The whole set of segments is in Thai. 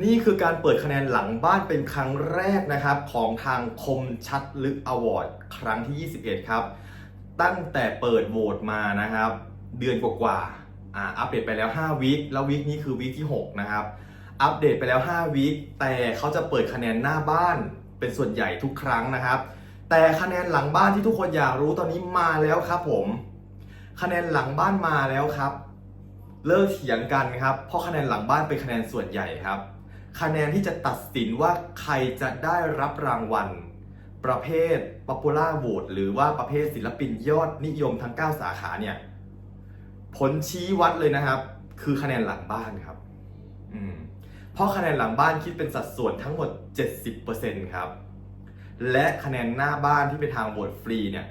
นี่คือการเปิดคะแนนหลังบ้านเป็นครั้งแรกนะครับ ของทางคมชัดลึกอวอร์ดครั้งที่ 21 ครับ ตั้งแต่เปิดโหวตมานะครับ เดือนกว่าๆอ่าอัปเดตไปแล้ว 5วีคแล้ววีคนี้คือวีคที่ 6 นะครับ อัปเดตไปแล้ว 5วีคแต่เขาจะเปิดคะแนนหน้าบ้านเป็นส่วนใหญ่ทุกครั้งนะครับ แต่คะแนนหลังบ้านที่ทุกคนอยากรู้ตอนนี้มาแล้วครับผม คะแนนหลังบ้านมาแล้วครับ เลิกเถียงกันครับเพราะคะแนนหลังบ้านเป็นคะแนนส่วนใหญ่ครับ คะแนนที่จะตัดสินว่าใครจะได้รับรางวัล ประเภท Popular Vote หรือว่าประเภทศิลปินยอดนิยมทั้ง 9 สาขาเนี่ย ผลชี้วัดเลยนะครับ คือคะแนนหลังบ้านครับอืมเพราะคะแนนหลังบ้านคิดเป็นสัดส่วนทั้งหมด 70%ครับ และคะแนนหน้าบ้านที่เป็นทางโหวตฟรีเนี่ย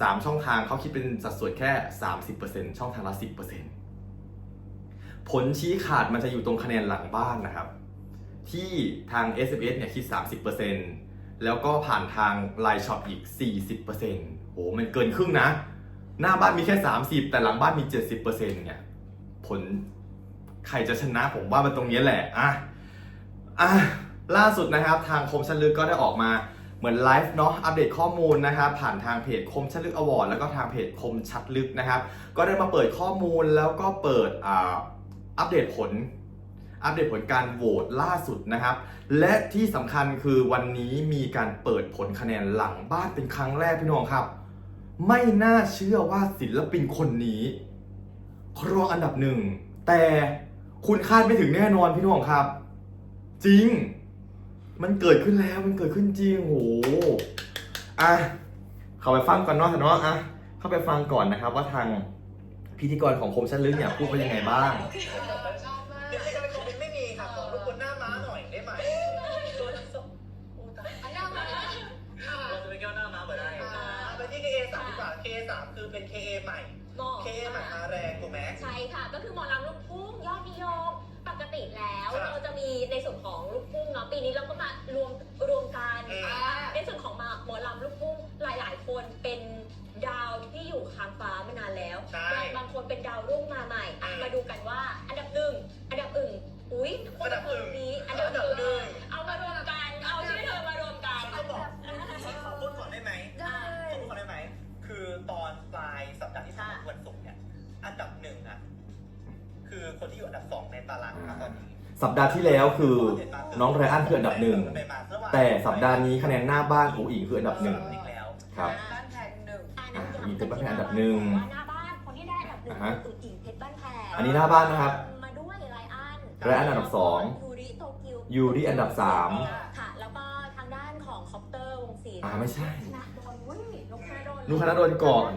สามช่องทางเขาคิดเป็นสัดส่วนแค่ 30%ช่องทางละ 10% ผลชี้ขาดมันจะอยู่ตรงคะแนนหลังบ้านนะครับ ที่ทาง s f s เนี่ยคิด 30%แล้วก็ผ่านทาง Line Shop อีก 40%โหมันเกินครึ่งนะ หน้าบ้านมีแค่ 30 แต่หลังบ้านมี 70%เนี่ยผลใครจะชนะผมว่ามันตรงนี้แหละอะอะล่าสุดนะครับทางคมชันลึกก็ได้ออกมาเหมือนไลฟ์เนาะอัปเดตข้อมูลนะครับผ่านทางเพจคมชัดลึกอวอร์ดแล้วก็ทางเพจคมชัดลึกนะครับ ก็ได้มาเปิดข้อมูลแล้วก็เปิดอ่า อัปเดตผล อัปเดตผลการโหวตล่าสุดนะครับ และที่สำคัญคือวันนี้มีการเปิดผลคะแนนหลังบ้านเป็นครั้งแรกพี่น้องครับ ไม่น่าเชื่อว่าศิลปินคนนี้ครองอันดับหนึ่ง แต่คุณคาดไม่ถึงแน่นอนพี่น้องครับ จริง มันเกิดขึ้นแล้วมันเกิดขึ้นจริงโหอะเข้าไปฟังก่อนเนาะเนาะอะเข้าไปฟังก่อนนะครับว่าทาง พิธีกรของคมชันลึกเนี่ยพูดว่ายังไงบ้าง ชอบมากเดี๋ยวให้ทำไมคอมเมนต์ไม่มีค่ะขอรบกวนหน้าม้าหน่อยได้ไหมตัวทั้งสองโอ้ตายอันนั้นมาค่ะเราจะไปแก้วหน้าม้าเบอร์ได้ไปที่ KA สามดีกว่า KA สามคือเป็น KA ใหม่ หมอ KA ใหม่มาแรงถูกไหม ใช่ค่ะ ก็คือหมอลำลูกทุ่งยอดนิยมปกติแล้ว ครับเราจะมีในส่วนของลูกทุ่งเนาะปีนี้เราก็มารวมรวมกันอืม ในส่วนของมาหมอลำลูกทุ่งหลาย ๆ คนเป็น ดาวที่อยู่ค้างฟ้ามานานแล้วใช่ บางบางคนเป็นดาวรุ่งมาใหม่อะอืมมาดูกันว่า อันดับหนึ่งอันดับอึ่งอุ้ยคนอันดับหนึ่งนี้อันอัดับนดับหนึ่งหนึ่งเอามารวมกัน เอาชื่อเธอมารวมกัน เขาบอกขอพูดก่อนได้ไหมได้ ขอพูดก่อนได้ไหม คือตอนปลายสัปดาห์ที่สามวันศุกร์เนี่ย อันดับหนึ่งอะคือคนที่อยู่อันดับสองในตารางนะตอนนี้สัปดาห์ที่แล้วคือ น้องไรอันคืออันดับหนึ่ง แต่สัปดาห์นี้คะแนนหน้าบ้านอูอิงคืออันดับหนึ่งอีกแล้วครับบ้า มีเพชรบ้านแพงอันดับหนึ่งว่าหน้าบ้านคนที่ได้อันดับหนึ่งอ่าฮะคืออิงเพชรบ้านแพงอันนี้หน้าบ้านนะครับ มาด้วยไรอันไรอันอันดับสองยูริโตเกียวยูริอันดับสามค่ะแล้วก็ทางด้านของคอปเตอร์วงศิลป์อ่าไม่ใช่ชนะโดนเว้ยนุกธนดลนุกธนดลก่อน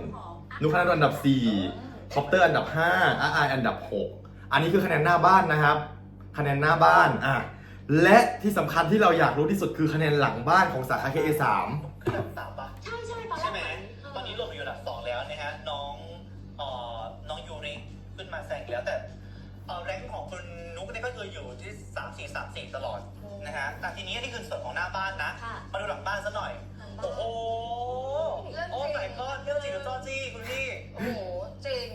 นุกคณะอันดับ4คอปเตอร์อันดับ5อาร์ไออันดับ6อันนี้คือคะแนนหน้าบ้านนะครับ คะแนนหน้าบ้านอะและที่สำคัญที่เราอยากรู้ที่สุดคือคะแนนหลังบ้านของสาขา KA3 อันดับสาม อีกแล้วแต่เอ่อแรงของคุณนุ๊กเนี่ยก็คืออยู่ที่สามสี่สามสี่ตลอดนะฮะแต่ทีนี้นี่คือส่วนของหน้าบ้านนะ ค่ะ มาดูหลังบ้านซะหน่อย โอ้โหโอ้แต่ก็เรื่องจริงกับจอจี้คุณพี่โอ้โหจริง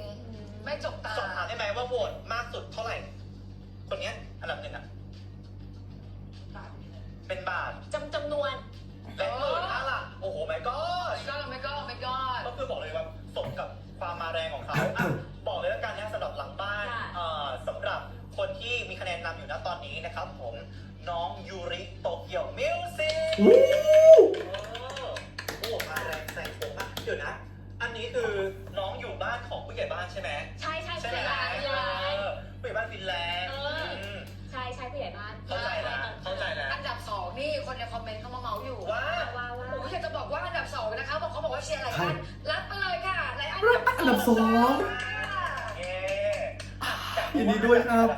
ไม่จบตา สอบถามได้ไหมว่าโหวตมากสุดเท่าไหร่ คนเนี้ยอันดับหนึ่งอะ น้องยูริโตเกียวมิวสิกวู้โอ้มาแรงแซงโค้งมากเดี๋ยวนะ อันนี้คือน้องอยู่บ้านของผู้ใหญ่บ้านใช่ไหมใช่ใช่ใช่ผู้ไหใหมญ่บ้านผู้ใหญ่บ้านเออผู้ใหญ่บ้านฟินแลนด์เอออืมใช่ใช่ผู้ใหญ่บ้านเข้าใจแล้วเข้าใจแล้วอันดับสองนี่คนในคอมเมนต์เขามาเมาส์อยู่ว่าว้าวว้าโอ้วโหอยากจะบอกว่าอันดับสองนะคะบอกเขาบอกว่าเชียร์อะไรกันรับไปเลยค่ะไรอันอันดับสองเย้อะแต่ยินดีด้วยครับ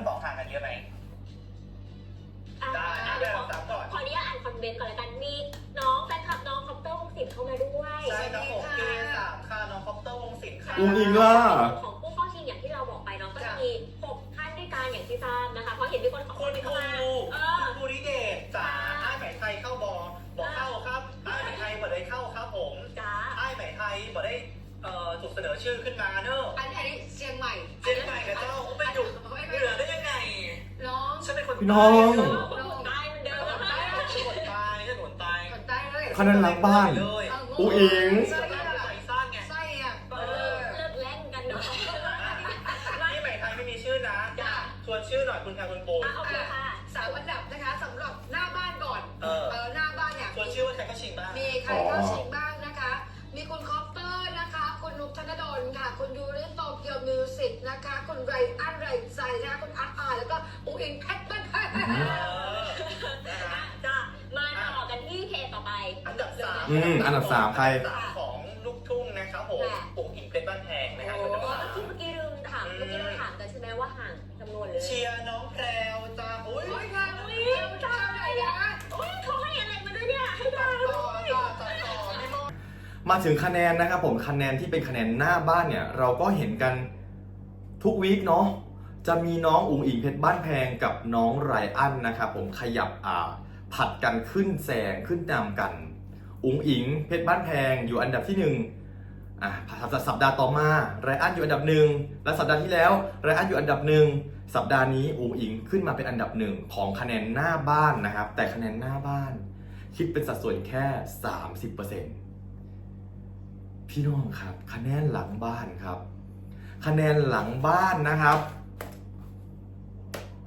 ญาตอ่านคอมเมนต์ก่อนแล้วกันมีน้องแฟนคลับน้องคอปเตอร์วงศิลป์เข้ามาด้วยใช่ครับผมเกสามค่ะน้องคอปเตอร์วงศิลป์ค่ะอูอิงล่ะ ของผู้เข้าชิงอย่างที่เราบอกไปเนาะก็จะมีหกท่านด้วยกันอย่างที่ทราบนะคะเพราะเห็นมีคนขอคุณเข้าครูมาเออคุณครูนิเดชจ๋าอ้ายไหมไทยเข้าบอบอกเข้าครับอ้ายไหมไทยบ่ได้เข้าครับผมจ้าอ้ายไหมไทยบ่ได้เอ่อถูกเสนอชื่อขึ้นมาเนอะอันนี้เชียงใหม่เชียงใหม่กับเจ้าไปอยู่เหนือได้ยังไงน้องฉันเป็นคนพี่น้องตายเหมือนเดิมนะคะ ถนนตายถนนตาย คน ใต้เลยคะแนนหลังบ้าน เลยอูอิงไส้ใจอะสั้นไงไส้อะเออเลิกแล่นกันเนาะนี่ใหม่ไทยไม่มีชื่อนะชวนชื่อหน่อยคุณแทนคุณปูนอะโอเคค่ะ สามอันดับนะคะสำหรับหน้าบ้านก่อนเออเออ หน้าบ้านเนี่ยชวนชื่อว่าใครก็ชิงบ้าง มีใครเข้าชิงบ้างนะคะ มีคุณคอปเตอร์นะคะ คุณนุกธนดลค่ะ คุณยูริโตเกียวมิวสิกนะคะ คุณไรอันไรใจนะคะคุณอาร์ตอาร์แล้วก็อูอิงแพทเทิร์น อืมอันดับสามใคร อันดับสามของลูกทุ่งนะครับผมค่ะ ปุ๋งอิงเพชรบ้านแพงนะฮะอ๋อันดับอสาม เมื่อกี้ลืมถามเมื่อกี้เราถามกันใช่ไหมว่าห่างจำนวนเลยเชียร์น้องแพรวจ้าอุ้ยโอ้ยค่ะอุ้ยเจ้าไหนนะโอ้ยเขาให้อะไรมาด้วยเนี่ย ให้ดาวต่อต่อต่อต่อไม่มองมาถึงคะแนนนะครับผมคะแนนที่เป็นคะแนนหน้าบ้านเนี่ย เราก็เห็นกันทุกวีคเนาะจะมีน้องอุ๋งอิงเพชรบ้านแพงกับน้องไรอันนะครับผมขยับอ่าผัดกันขึ้นแซงขึ้นนำกัน อุ๋งอิง เพชรบ้านแพงอยู่อันดับที่หนึ่งอ่าสัปดาห์ต่อมาไรอันอยู่อันดับหนึ่งและสัปดาห์ที่แล้วไรอันอยู่อันดับหนึ่งสัปดาห์นี้อุ๋งอิงขึ้นมาเป็นอันดับหนึ่งของคะแนนหน้าบ้านนะครับ แต่คะแนนหน้าบ้าน คิดเป็นสัดส่วนแค่ 30%พี่น้องครับ คะแนนหลังบ้านครับ คะแนนหลังบ้านนะครับ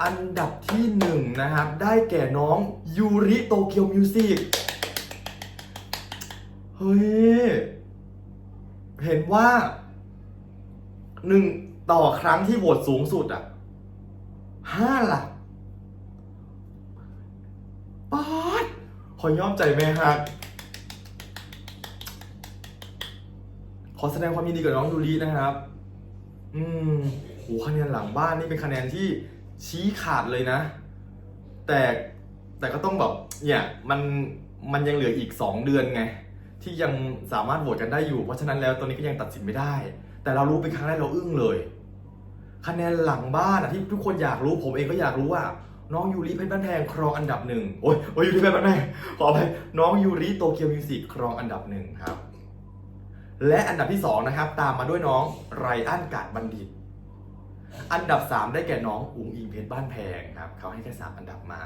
อันดับที่หนึ่งนะครับ ได้แก่น้องยูริโตเกียวมิวสิก เฮ้ย เห็นว่าหนึ่งต่อครั้งที่โหวตสูงสุดอะห้าหลักป๊าดขอย่อมใจแม่ฮักขอแสดงความยินดีกับน้องยูรินะครับ อืมโหคะแนนหลังบ้านนี่เป็นคะแนนที่ชี้ขาดเลยนะ แต่แต่ก็ต้องแบบเนี่ยมันมันยังเหลืออีก 2 เดือนไง ที่ยังสามารถโหวตกันได้อยู่ เพราะฉะนั้นแล้วตอนนี้ก็ยังตัดสินไม่ได้ แต่เรารู้เป็นครั้งแรกเราอึ้งเลย คะแนนหลังบ้านอะที่ทุกคนอยากรู้ผมเองก็อยากรู้ว่า น้องยูริเพชรบ้านแพงครองอันดับหนึ่งโอ้ยโอ้ยยูริเพชรบ้านแพงขออภัยน้องยูริโตเกียวมิวสิกครองอันดับหนึ่งครับ และอันดับที่2นะครับตามมาด้วยน้องไรอันกาดบัณฑิต อันดับ 3 ได้แก่น้องอุ๋งอิงเพชรบ้านแพงครับเขาให้แค่สามอันดับมา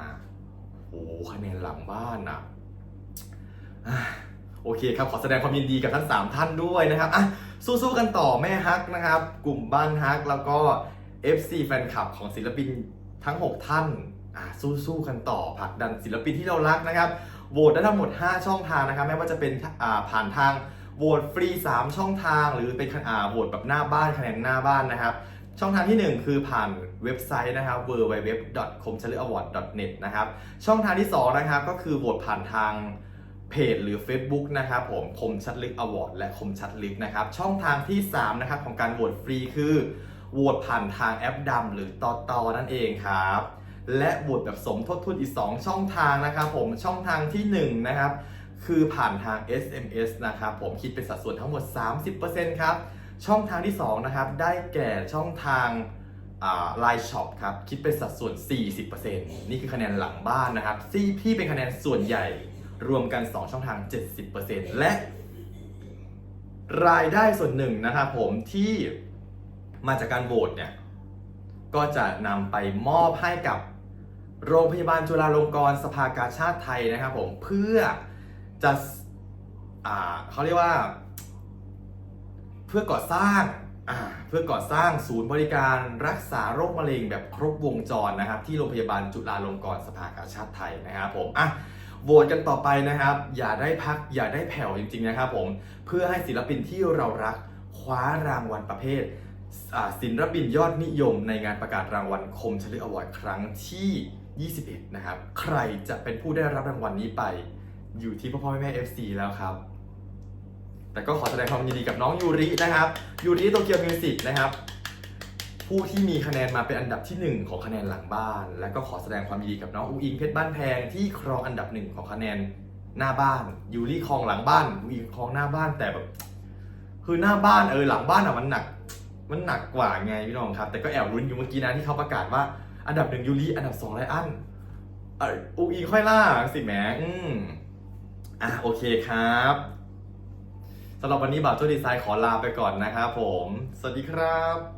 โอ้คะแนนหลังบ้านอะอะ โอเคครับ ขอแสดงความยินดีกับทั้ง 3 ท่านด้วยนะครับอะสู้ๆกันต่อแม่ฮักนะครับ กลุ่มบ้านฮักแล้วก็ FC แฟนคลับของศิลปินทั้ง 6 ท่านอะสู้ๆกันต่อผลักดันศิลปินที่เรารักนะครับโหวตได้ทั้งหมด 5 ช่องทางนะครับไม่ว่าจะเป็นอ่าผ่านทางโหวตฟรี 3 ช่องทาง หรือเป็นอ่าโหวตแบบหน้าบ้านคะแนนหน้าบ้านนะครับช่องทางที่ 1 คือผ่านเว็บไซต์นะครับ www.comchalyaward.net นะครับช่องทางที่ 2 นะครับก็คือโหวตผ่านทาง เพจหรือ Facebook นะครับผมคมชัดลึกอวอร์ดและคมชัดลึกนะครับ ช่องทางที่ 3 นะครับ ของการโหวตฟรีคือโหวตผ่านทางแอปดำหรือตอตอนั่นเองครับและโหวตแบบสมทบทุนอีก 2 ช่องทางนะครับผมช่องทางที่1นะครับคือผ่านทาง SMS นะครับผมคิดเป็นสัดส่วนทั้งหมด 30%ครับช่องทางที่2นะครับได้แก่ช่องทางไลน์ช็อปครับคิดเป็นสัดส่วน 40%นี่คือคะแนนหลังบ้านนะครับที่พี่เป็นคะแนนส่วนใหญ่ รวมกัน 2 ช่องทาง 70%และ รายได้ส่วนหนึ่งนะครับผมที่มาจากการโหวตเนี่ย ก็จะนำไปมอบให้กับโรงพยาบาลจุฬาลงกรณ์สภากาชาติไทยนะครับผมเพื่อจะอ่าเขาเรียกว่า เพื่อก่อสร้างอ่าเพื่อก่อสร้างศูนย์บริการรักษาโรคมะเร็งแบบครบวงจรนะครับ ที่โรงพยาบาลจุฬาลงกรณ์สภากาชาติไทยนะครับผมอะ โหวตกันต่อไปนะครับ อย่าได้พักอย่าได้แผ่วจริง ๆ นะครับผม เพื่อให้ศิลปินที่เรารักคว้ารางวัลประเภทศิลปินยอดนิยมในงานประกาศรางวัลคมชลึกอวอร์ดครั้งที่ 21 นะครับ ใครจะเป็นผู้ได้รับรางวัลนี้ไป อยู่ที่พ่อพ่อแม่แม่ FC แล้วครับ แต่ก็ขอแสดงความยินดีกับน้องยูรินะครับ ยูริโตเกียวมิวสิกนะครับ ผู้ที่มีคะแนนมาเป็นอันดับที่ 1 ของคะแนนหลังบ้าน และก็ขอแสดงความยินดีกับน้องอูอิงเพชรบ้านแพงที่ครองอันดับหนึ่งของคะแนนหน้าบ้านยูริครองหลังบ้านอูอิงครองหน้าบ้านแต่แบบคือหน้าบ้านเออหลังบ้านอะมันหนัก มันหนักกว่าไงพี่น้องครับ แต่ก็แอบรุ้นอยู่เมื่อกี้นะที่เขาประกาศว่าอันดับหนึ่งยูริอันดับสองไรอันอออูอิงค่อยล่าสิแหมอืมอะโอเคครับสำหรับวันนี้บ่าวโจ้ดีไซน์ขอลาไปก่อนนะครับผม สวัสดีครับ